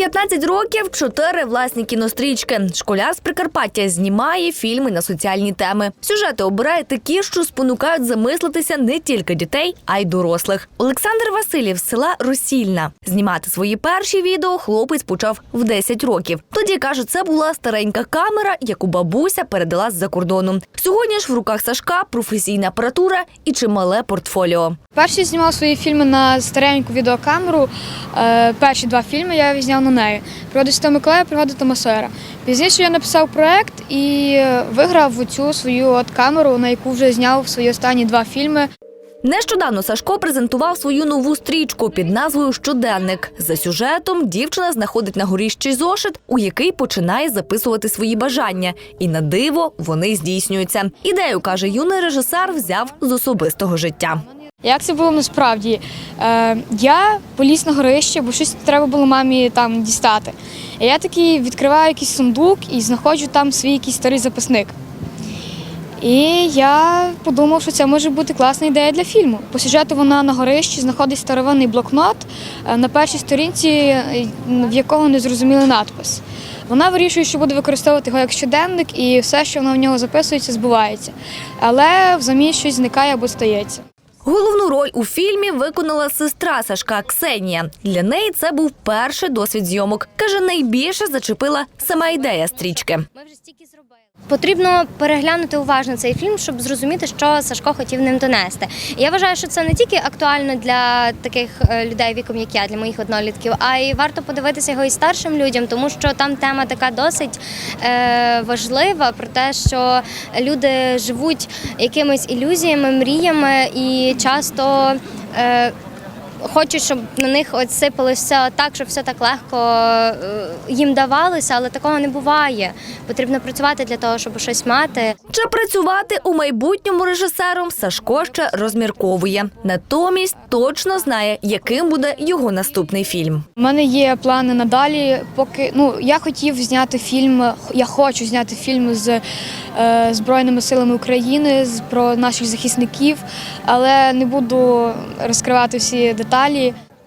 15 років, чотири власні кінострічки. Школяр з Прикарпаття знімає фільми на соціальні теми. Сюжети обирає такі, що спонукають замислитися не тільки дітей, а й дорослих. Олександр Васильєв з села Росільна. Знімати свої перші відео хлопець почав в 10 років. Тоді каже, це була старенька камера, яку бабуся передала з-за кордону. Сьогодні ж в руках Сашка професійна апаратура і чимале портфоліо. Перший знімав свої фільми на стареньку відеокамеру. Е, перші два фільми я зняв на неї. Пригоди Святого Миколая, пригоди Тома Сойера. Пізніше я написав проект і е, виграв цю свою от камеру, на яку вже зняв свої останні два фільми. Нещодавно Сашко презентував свою нову стрічку під назвою Щоденник. За сюжетом дівчина знаходить на горіщий зошит, у який починає записувати свої бажання. І на диво вони здійснюються. Ідею каже юний режисер, взяв з особистого життя. Як це було насправді? Е, я поліз на горище, бо щось треба було мамі там дістати. І я такий відкриваю якийсь сундук і знаходжу там свій якийсь старий записник. І я подумав, що це може бути класна ідея для фільму. По сюжету вона на горищі знаходить старовинний блокнот е, на першій сторінці, е, в якого незрозумілий надпис. Вона вирішує, що буде використовувати його як щоденник, і все, що вона в нього записується, збувається. Але взамін щось зникає або стається. Головну роль у фільмі виконала сестра Сашка Ксенія. Для неї це був перший досвід зйомок. Каже, найбільше зачепила сама ідея стрічки. Ми вже стільки зробили. Потрібно переглянути уважно цей фільм, щоб зрозуміти, що Сашко хотів ним донести. Я вважаю, що це не тільки актуально для таких е, людей віком, як я, для моїх однолітків, а й варто подивитися його і старшим людям, тому що там тема така досить е, важлива про те, що люди живуть якимись ілюзіями, мріями і часто. Хочуть, щоб на них от сипалося так, щоб все так легко е, їм давалося, але такого не буває. Потрібно працювати для того, щоб щось мати. Чи працювати у майбутньому режисером Сашко ще розмірковує. Натомість точно знає, яким буде його наступний фільм. У мене є плани надалі. Поки ну я хотів зняти фільм. Я хочу зняти фільм з е, Збройними силами України з про наших захисників, але не буду розкривати всі деталі.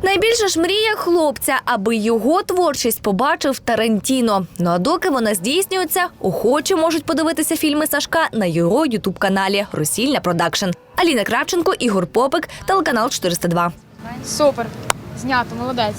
Найбільше ж мрія хлопця, аби його творчість побачив Тарантіно. Ну а доки вона здійснюється, охочі можуть подивитися фільми Сашка на його ютуб каналі Росільня Продакшн. Аліна Кравченко, Ігор Попик, телеканал 402. Супер, знято, молодець.